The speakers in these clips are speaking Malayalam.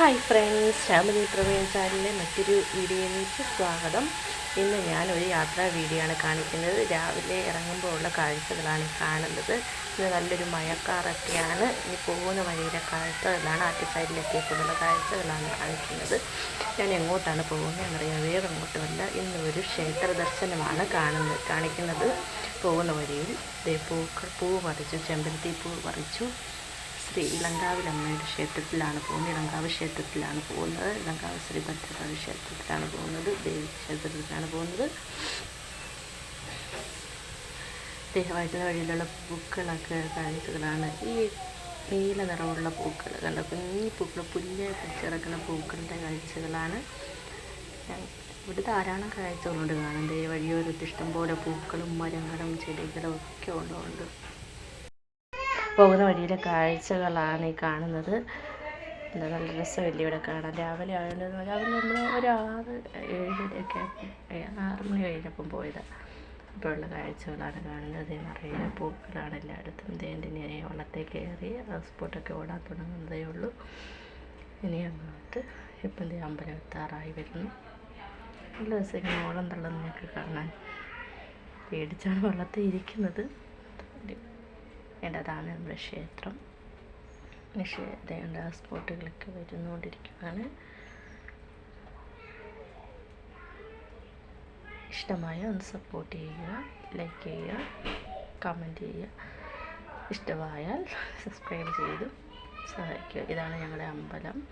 ഹായ് ഫ്രണ്ട്സ് ശ്യാമിനി പ്രവീൺ ചാനലിലെ മറ്റൊരു വീഡിയോയിലേക്ക് സ്വാഗതം. ഇന്ന് ഞാൻ ഒരു യാത്രാ വീഡിയോ ആണ് കാണിക്കുന്നത്. രാവിലെ ഇറങ്ങുമ്പോൾ ഉള്ള കാഴ്ചകളാണ് കാണുന്നത്. ഇന്ന് നല്ലൊരു മഴക്കാറൊക്കെയാണ്. ഇനി പോകുന്ന വഴിയിലെ കാഴ്ചകളാണ് ആറ്റ് സൈഡിലെത്തിയപ്പോഴുള്ള കാഴ്ചകളാണ് കാണിക്കുന്നത്. ഞാൻ എങ്ങോട്ടാണ് പോകുന്നത് എന്നറിയാം വേറെ എങ്ങോട്ടുമല്ല ഇന്ന് ഒരു ക്ഷേത്ര ദർശനമാണ് കാണുന്നത് കാണിക്കുന്നത്. പോകുന്ന വഴിയിൽ പൂക്കൾ പൂ പറിച്ചു ചെമ്പരത്തി പൂ പറിച്ചു. ശ്രീ ഇളങ്കാവിലമ്മയുടെ ക്ഷേത്രത്തിലാണ് പോകുന്നത്. ഇളങ്കാവ് ക്ഷേത്രത്തിലാണ് പോകുന്നത്. ഇളങ്കാവ് ശ്രീ ഭദ്രകാളി ക്ഷേത്രത്തിലാണ് പോകുന്നത്. ദേവി ക്ഷേത്രത്തിലാണ് പോകുന്നത്. ദേഹമായിട്ടുള്ള വഴിയിലുള്ള പൂക്കളൊക്കെ കാഴ്ചകളാണ് ഈ നീല നിറമുള്ള പൂക്കൾ കണ്ട? കുഞ്ഞി പൂക്കൾ പുല്ല് പച്ചിറക്കുന്ന പൂക്കളുടെ കാഴ്ചകളാണ്. ഇവിടെ ധാരാളം കാഴ്ചകളുണ്ട് കാണാൻ. ദേ വഴിയോരത്ത് ഇഷ്ടംപോലെ പൂക്കളും മരങ്ങളും ചെടികളും ഒക്കെ ഉള്ളതുകൊണ്ട്. പോകുന്ന വഴിയിലെ കാഴ്ചകളാണ് ഈ കാണുന്നത്. എന്താ നല്ല രസമല്ലേ ഇവിടെ കാണാൻ? രാവിലെ ആയതുകൊണ്ട് രാവിലെ നമ്മൾ ഒരു ആറ് ഏഴരയൊക്കെ ആറ് മണി കഴിഞ്ഞപ്പം പോയതാണ് അപ്പോഴുള്ള കാഴ്ചകളാണ് കാണുന്നത്. നിറയെ പൂക്കളാണ് എല്ലായിടത്തും. തേണ്ടിനി വള്ളത്തെ കയറി ഹൗസ് ബോട്ടൊക്കെ ഓടാൻ തുടങ്ങുന്നതേ ഉള്ളൂ. ഇനി അങ്ങോട്ട് ഇപ്പം ദേ അമ്പലം എത്താറായി വരുന്നു. നല്ല രസം ഇങ്ങനെ ഓളം തള്ളുന്നതൊക്കെ കാണാൻ. പേടിച്ചാണ് വള്ളത്തിൽ ഇരിക്കുന്നത്. അതാണ് നമ്മുടെ ക്ഷേത്രം. ക്ഷേത്രയുടെ ആ സ്പോട്ടുകളൊക്കെ വരുന്നുകൊണ്ടിരിക്കുകയാണ് ഇഷ്ടമായ ഒന്ന് സപ്പോർട്ട് ചെയ്യുക ലൈക്ക് ചെയ്യുക കമന്റ് ചെയ്യുക. ഇഷ്ടമായാൽ സബ്സ്ക്രൈബ് ചെയ്ത് സഹായിക്കുക. ഇതാണ് ഞങ്ങളുടെ അമ്പലം.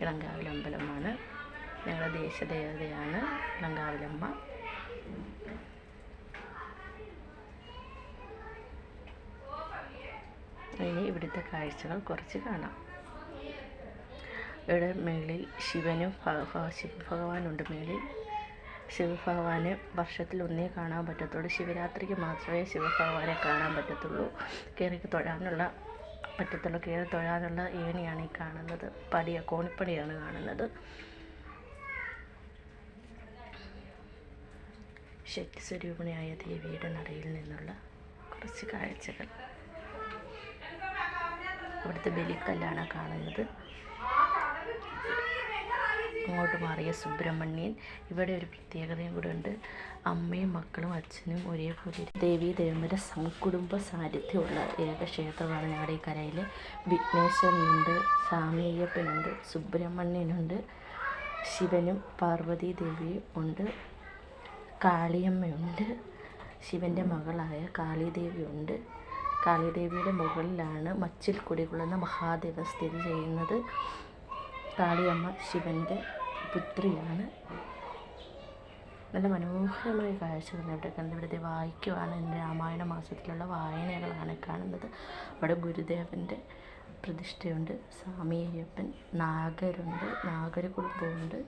ഇളങ്കാവിലമ്പലമാണ് ഞങ്ങളുടെ ദേശദേവതയാണ് ഇളങ്കാവിലമ്മ. ഇനി ഇവിടുത്തെ കാഴ്ചകൾ കുറച്ച് കാണാം. ഇവിടെ മേളിൽ ശിവനും ശിവഭഗവാനുണ്ട്. മേളിൽ ശിവഭഗവാനെ വർഷത്തിൽ ഒന്നേ കാണാൻ പറ്റത്തുള്ളൂ. ശിവരാത്രിക്ക് മാത്രമേ ശിവഭഗവാനെ കാണാൻ പറ്റത്തുള്ളൂ. കയറി തൊഴാനുള്ള പറ്റത്തുള്ളൂ. കയറി തൊഴാനുള്ള ഏണിയാണ് ഈ കാണുന്നത്. പടിയ കോണിപ്പടിയാണ് കാണുന്നത്. ശക്തി സ്വരൂപിണിയായ ദേവിയുടെ നടയിൽ നിന്നുള്ള കുറച്ച് കാഴ്ചകൾ. ഇവിടുത്തെ ബലിക്കല്ലാണ് കാണുന്നത്. അങ്ങോട്ട് മാറിയ സുബ്രഹ്മണ്യൻ. ഇവിടെ ഒരു പ്രത്യേകതയും കൂടെ ഉണ്ട്. അമ്മയും മക്കളും അച്ഛനും ഒരേപോലെ ദേവി ദേവന്മാരെ സംകുടുംബ സാന്നിധ്യമുള്ള ഏക ക്ഷേത്രമാണ് ഞങ്ങളുടെ ഈ കരയിൽ വിഘ്നേശ്വരനുണ്ട് സ്വാമിയപ്പനുണ്ട് സുബ്രഹ്മണ്യനുണ്ട് ശിവനും പാർവതി ദേവിയും ഉണ്ട് കാളിയമ്മയുണ്ട് ശിവന്റെ മകളായ കാളിദേവിയുണ്ട്. കാളിദേവിയുടെ മുകളിലാണ് മച്ചിൽ കുടികൊള്ളുന്ന മഹാദേവ സ്ഥിതി ചെയ്യുന്നത്. കാളിയമ്മ ശിവന്റെ പുത്രിയാണ്. നല്ല മനോഹരമായ കാഴ്ചകൾ ഇവിടെ കണ്ട് ഇവിടുത്തെ വായിക്കുവാണ്. എന്റെ രാമായണ മാസത്തിലുള്ള വായനകളാണ് കാണുന്നത്. അവിടെ ഗുരുദേവന്റെ പ്രതിഷ്ഠയുണ്ട്. സ്വാമി അയ്യപ്പൻ നാഗരുണ്ട്. നാഗര കുടുംബമുണ്ട്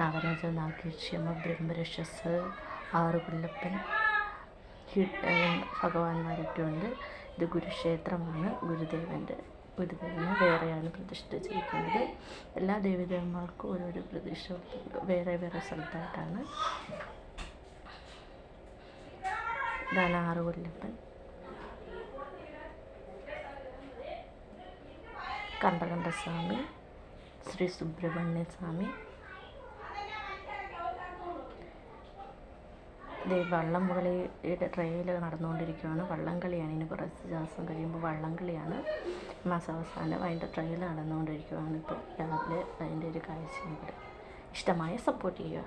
നാഗരാജ നാഗേക്ഷിയമ്മ ബ്രഹ്മരക്ഷസ് ആറുകൊല്ലപ്പൻ ഭഗവാന്മാരൊക്കെ ഉണ്ട് ഇത് ഗുരുക്ഷേത്രമാണ്. ഗുരുദേവന്റെ ഗുരുദേവനെ വേറെയാണ് പ്രതിഷ്ഠിച്ചിരിക്കുന്നത്. എല്ലാ ദേവീദേവന്മാർക്കും ഓരോരോ പ്രതിഷ്ഠ വേറെ വേറെ സ്ഥലത്തായിട്ടാണ്. ഇതാണ് ആറ് കൊല്ലപ്പൻ കണ്ടകണ്ഠസ്വാമി ശ്രീ സുബ്രഹ്മണ്യ സ്വാമി ദേ വള്ളം മുകളിയുടെ ട്രെയിൽ നടന്നുകൊണ്ടിരിക്കുകയാണ് വള്ളംകളിയാണ് ഇനി കുറച്ച് ദിവസം കഴിയുമ്പോൾ വള്ളംകളിയാണ് മാസാവസാനം അതിന്റെ ട്രെയിൽ നടന്നുകൊണ്ടിരിക്കുകയാണ് ഇപ്പോൾ രാവിലെ അതിന്റെ ഒരു കാഴ്ച ഇഷ്ടമായ സപ്പോർട്ട് ചെയ്യുക.